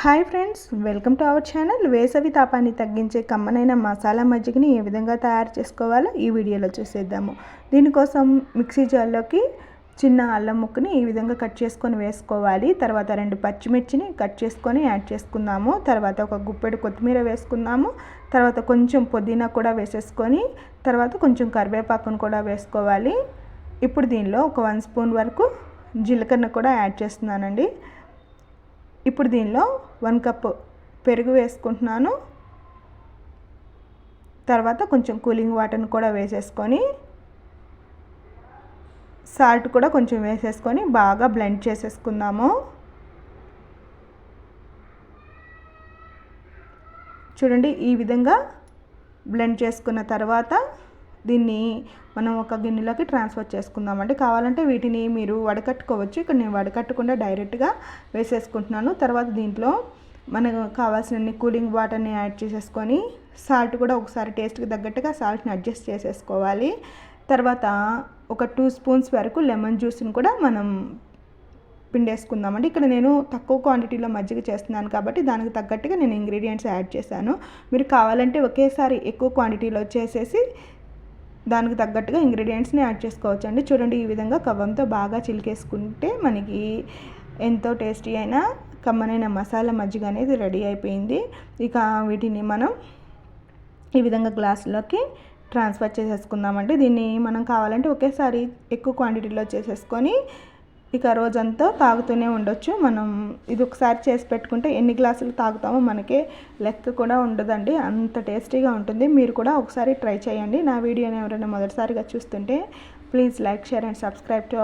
Hi friends welcome to our channel. వేసవి తాపాన్ని తగ్గించే కమ్మనైన మసాలా మజ్జిగని ఏ విధంగా తయారు చేసుకోవాలో ఈ వీడియోలో చూసేద్దాము. దీనికోసం మిక్సీ జార్లోకి చిన్న అల్లం ముక్కని ఈ విధంగా కట్ చేసుకొని వేసుకోవాలి. తర్వాత రెండు పచ్చిమిర్చిని కట్ చేసుకొని యాడ్ చేసుకుందాము. తర్వాత ఒక గుప్పెడు కొత్తిమీర వేసుకుందాము. తర్వాత కొంచెం పుదీనా కూడా వేసేసుకొని తర్వాత కొంచెం కరివేపాకును కూడా వేసుకోవాలి. ఇప్పుడు దీనిలో ఒక వన్ స్పూన్ వరకు జీలకర్ర కూడా యాడ్ చేస్తున్నానండి. ఇప్పుడు దీనిలో వన్ కప్ పెరుగు వేసుకుంటున్నాను. తర్వాత కొంచెం కూలింగ్ వాటర్ని కూడా వేసేసుకొని సాల్ట్ కూడా కొంచెం వేసేసుకొని బాగా బ్లెండ్ చేసేసుకుందాము. చూడండి ఈ విధంగా బ్లెండ్ చేసుకున్న తర్వాత దీన్ని మనం ఒక గిన్నెలోకి ట్రాన్స్ఫర్ చేసుకుందామండి కావాలంటే వీటిని మీరు వడకట్టుకోవచ్చు. ఇక్కడ నేను వడకట్టకుండా డైరెక్ట్గా వేసేసుకుంటున్నాను. తర్వాత దీంట్లో మనకు కావాల్సిన కూలింగ్ వాటర్ని యాడ్ చేసేసుకొని సాల్ట్ కూడా ఒకసారి టేస్ట్కి తగ్గట్టుగా సాల్ట్ని అడ్జస్ట్ చేసేసుకోవాలి. తర్వాత ఒక టూ స్పూన్స్ వరకు లెమన్ జ్యూస్ని కూడా మనం పిండేసుకుందామండి ఇక్కడ నేను తక్కువ క్వాంటిటీలో మజ్జిగ చేస్తున్నాను కాబట్టి దానికి తగ్గట్టుగా నేను ఇంగ్రీడియంట్స్ యాడ్ చేశాను. మీరు కావాలంటే ఒకేసారి ఎక్కువ క్వాంటిటీలో చేసేసి దానికి తగ్గట్టుగా ఇంగ్రీడియంట్స్ని యాడ్ చేసుకోవచ్చు అండి చూడండి ఈ విధంగా కవ్వంతో బాగా చిలికేసుకుంటే మనకి ఎంతో టేస్టీ అయిన కమ్మనైన మసాలా మజ్జిగ అనేది రెడీ అయిపోయింది. ఇక వీటిని మనం ఈ విధంగా గ్లాసులోకి ట్రాన్స్ఫర్ చేసేసుకుందామండి. దీన్ని మనం కావాలంటే ఒకేసారి ఎక్కువ క్వాంటిటీలో చేసేసుకొని ఇక రోజంతా తాగుతూనే ఉండొచ్చు. మనం ఇది ఒకసారి చేసి పెట్టుకుంటే ఎన్ని గ్లాసులు తాగుతామో మనకే లెక్క కూడా ఉండదండి. అంత టేస్టీగా ఉంటుంది. మీరు కూడా ఒకసారి ట్రై చేయండి. నా వీడియోని ఎవరైనా మొదటిసారిగా చూస్తుంటే please like share and subscribe to